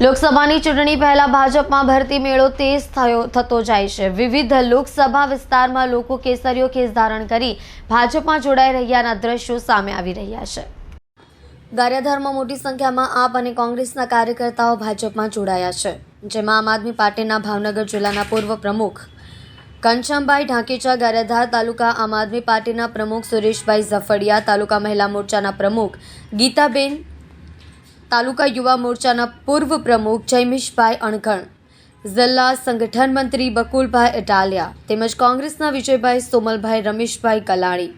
લોકસભાની ચૂંટણી પહેલા ભાજપમાં ભરતી મેળો તેજ થયો થતો જાય છે. વિવિધ લોકસભા વિસ્તારમાં લોકો કેસરીઓ કેસ ધારણ કરી ભાજપમાં જોડાઈ રહ્યાના દ્રશ્યો સામે આવી રહ્યા છે. ગારિયાધારમાં મોટી સંખ્યામાં આપ અને કોંગ્રેસના કાર્યકર્તાઓ ભાજપમાં જોડાયા છે, જેમાં આમ આદમી પાર્ટીના ભાવનગર જિલ્લાના પૂર્વ પ્રમુખ ઘનશ્યામભાઈ ઢાંકીચા, ગારિયાધાર તાલુકા આમ આદમી પાર્ટીના પ્રમુખ સુરેશભાઈ ઝફડિયા, તાલુકા મહિલા મોરચાના પ્રમુખ ગીતાબેન તાલુકા યુવા મોરચાના પૂર્વ પ્રમુખ જયમીશભાઈ અણઘણ, જિલ્લા સંગઠન મંત્રી બકુલભાઈ ઇટાલિયા તેમજ કોંગ્રેસના વિજયભાઈ સોમલભાઈ, રમેશભાઈ કલાણી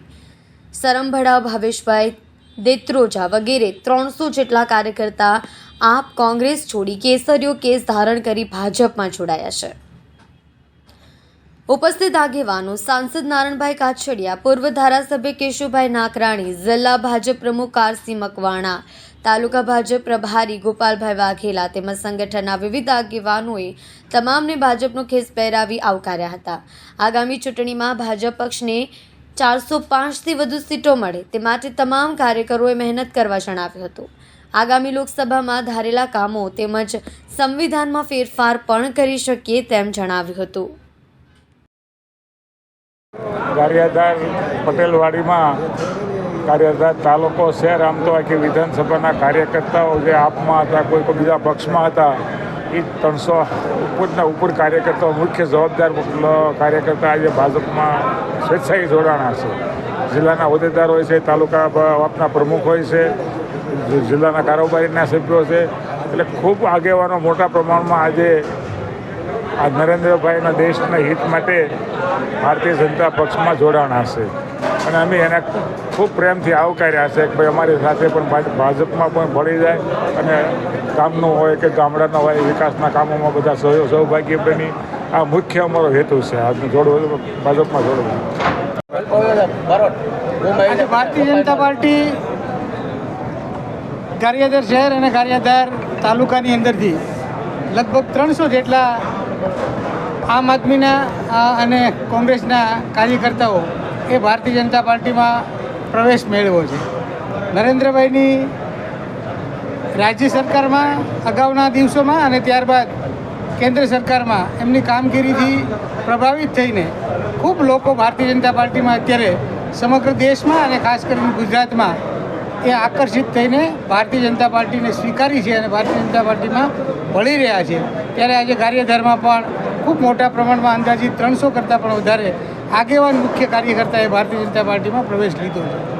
સરમભડા ભાવેશભાઈ દેત્રોજા વગેરે ત્રણસો જેટલા કાર્યકર્તા આપ કોંગ્રેસ છોડી કેસરીઓ કેસ ધારણ કરી ભાજપમાં જોડાયા છે. ઉપસ્થિત આગેવાનો સાંસદ નારણભાઈ કાછડિયા, પૂર્વ ધારાસભ્ય કેશુભાઈ નાકરાણી, જિલ્લા ભાજપ પ્રમુખ કારસી મકવાણા તાલુકા ભાજપ પ્રભારી ગોપાલભાઈ વાઘેલા તેમજ સંગઠનના વિવિધ આગેવાનોએ તમામને ભાજપનો ખેસ પહેરાવી આવકાર્યા હતા. આગામી ચૂંટણીમાં ભાજપ પક્ષને ચારસો પાંચથી વધુ સીટો મળે તે માટે તમામ કાર્યકરોએ મહેનત કરવા જણાવ્યું હતું. આગામી લોકસભામાં ધારેલા કામો તેમજ સંવિધાનમાં ફેરફાર પણ કરી શકીએ તેમ જણાવ્યું હતું. ગારિયાધાર પટેલવાડીમાં ગારિયાધાર તાલુકો, શહેર આમ તો આખી વિધાનસભાના કાર્યકર્તાઓ જે આપમાં હતા, કોઈ કોઈ બીજા પક્ષમાં હતા એ ત્રણસો ઉપરના ઉપર કાર્યકર્તાઓ, મુખ્ય જવાબદાર કાર્યકર્તા આજે ભાજપમાં સ્વેચ્છાએ જોડાણા છે. જિલ્લાના હોદ્દેદાર હોય છે, તાલુકા આપના પ્રમુખ હોય છે જિલ્લાના કારોબારીના સભ્યો છે. એટલે ખૂબ આગેવાનો મોટા પ્રમાણમાં આજે આ નરેન્દ્રભાઈના દેશના હિત માટે ભારતીય જનતા પક્ષમાં જોડાણા છે. અને અમે એને ખૂબ પ્રેમથી આવકાર્યા છે કે ભાઈ અમારી સાથે પણ ભાજપમાં પણ ભળી જાય અને ગામનું હોય કે ગામડાના હોય વિકાસના કામોમાં બધા સહયો સૌભાગ્ય બની આ મુખ્ય અમારો હેતુ છે. આ જોડવું ભાજપમાં જોડવું ભારતીય જનતા પાર્ટી ગારિયાધાર શહેર અને ગારિયાધાર તાલુકાની અંદરથી લગભગ ત્રણસો જેટલા આમ આદમીના અને કોંગ્રેસના કાર્યકર્તાઓ એ ભારતીય જનતા પાર્ટીમાં પ્રવેશ મેળવ્યો છે. નરેન્દ્રભાઈની રાજ્ય સરકારમાં અગાઉના દિવસોમાં અને ત્યારબાદ કેન્દ્ર સરકારમાં એમની કામગીરીથી પ્રભાવિત થઈને ખૂબ લોકો ભારતીય જનતા પાર્ટીમાં અત્યારે સમગ્ર દેશમાં અને ખાસ કરીને ગુજરાતમાં એ આકર્ષિત થઈને ભારતીય જનતા પાર્ટીને સ્વીકારી છે અને ભારતીય જનતા પાર્ટીમાં ભળી રહ્યા છે. ત્યારે આજે કાર્યધારમાં પણ ખૂબ મોટા પ્રમાણમાં અંદાજિત ત્રણસો કરતાં પણ વધારે આગેવાન મુખ્ય કાર્યકર્તાએ ભારતીય જનતા પાર્ટીમાં પ્રવેશ લીધો છે.